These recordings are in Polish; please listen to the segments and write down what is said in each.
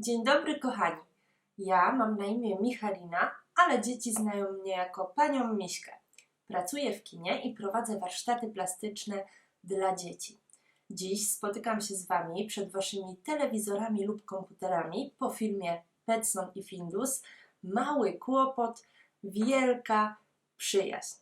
Dzień dobry, kochani. Ja mam na imię Michalina, ale dzieci znają mnie jako panią Miśkę. Pracuję w kinie i prowadzę warsztaty plastyczne dla dzieci. Dziś spotykam się z Wami przed Waszymi telewizorami lub komputerami po filmie Petson i Findus Mały kłopot, wielka przyjaźń.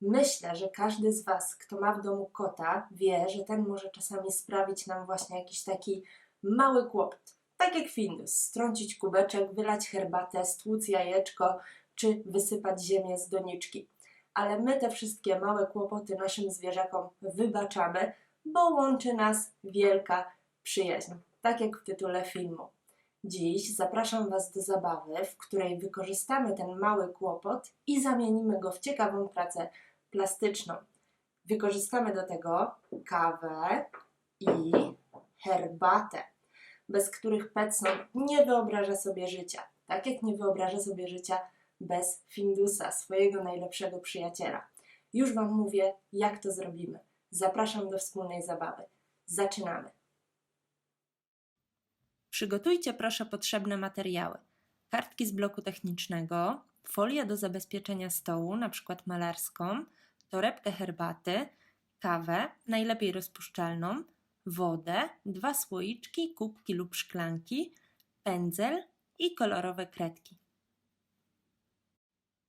Myślę, że każdy z Was, kto ma w domu kota, wie, że ten może czasami sprawić nam właśnie jakiś taki mały kłopot. Tak jak Findus, strącić kubeczek, wylać herbatę, stłuc jajeczko czy wysypać ziemię z doniczki. Ale my te wszystkie małe kłopoty naszym zwierzakom wybaczamy, bo łączy nas wielka przyjaźń, tak jak w tytule filmu. Dziś zapraszam Was do zabawy, w której wykorzystamy ten mały kłopot i zamienimy go w ciekawą pracę plastyczną. Wykorzystamy do tego kawę i herbatę, bez których Petson nie wyobraża sobie życia. Tak jak nie wyobraża sobie życia bez Findusa, swojego najlepszego przyjaciela. Już Wam mówię, jak to zrobimy. Zapraszam do wspólnej zabawy. Zaczynamy. Przygotujcie proszę potrzebne materiały. Kartki z bloku technicznego, folia do zabezpieczenia stołu, np. malarską, torebkę herbaty, kawę, najlepiej rozpuszczalną, wodę, dwa słoiczki, kubki lub szklanki, pędzel i kolorowe kredki.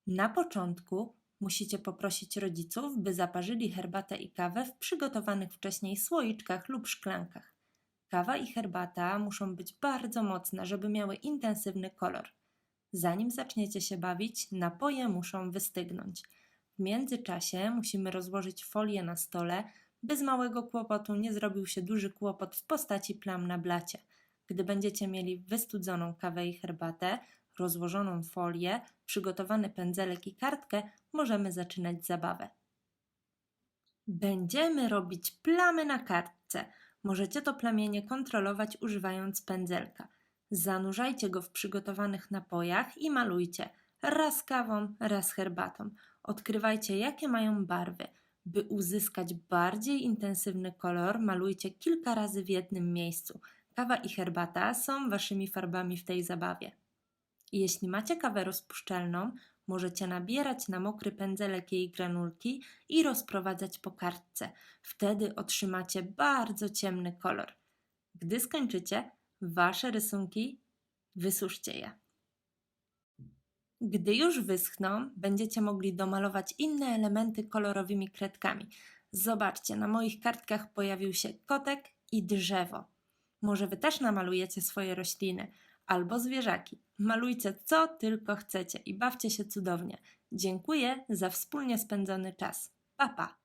Na początku musicie poprosić rodziców, by zaparzyli herbatę i kawę w przygotowanych wcześniej słoiczkach lub szklankach. Kawa i herbata muszą być bardzo mocne, żeby miały intensywny kolor. Zanim zaczniecie się bawić, napoje muszą wystygnąć. W międzyczasie musimy rozłożyć folię na stole, by z małego kłopotu nie zrobił się duży kłopot w postaci plam na blacie. Gdy będziecie mieli wystudzoną kawę i herbatę, rozłożoną folię, przygotowany pędzelek i kartkę, możemy zaczynać zabawę. Będziemy robić plamy na kartce. Możecie to plamienie kontrolować używając pędzelka. Zanurzajcie go w przygotowanych napojach i malujcie raz kawą, raz herbatą. Odkrywajcie, jakie mają barwy. By uzyskać bardziej intensywny kolor, malujcie kilka razy w jednym miejscu. Kawa i herbata są waszymi farbami w tej zabawie. Jeśli macie kawę rozpuszczalną, możecie nabierać na mokry pędzelek jej granulki i rozprowadzać po kartce. Wtedy otrzymacie bardzo ciemny kolor. Gdy skończycie, wasze rysunki wysuszcie je. Gdy już wyschną, będziecie mogli domalować inne elementy kolorowymi kredkami. Zobaczcie, na moich kartkach pojawił się kotek i drzewo. Może wy też namalujecie swoje rośliny albo zwierzaki. Malujcie co tylko chcecie i bawcie się cudownie. Dziękuję za wspólnie spędzony czas. Pa pa!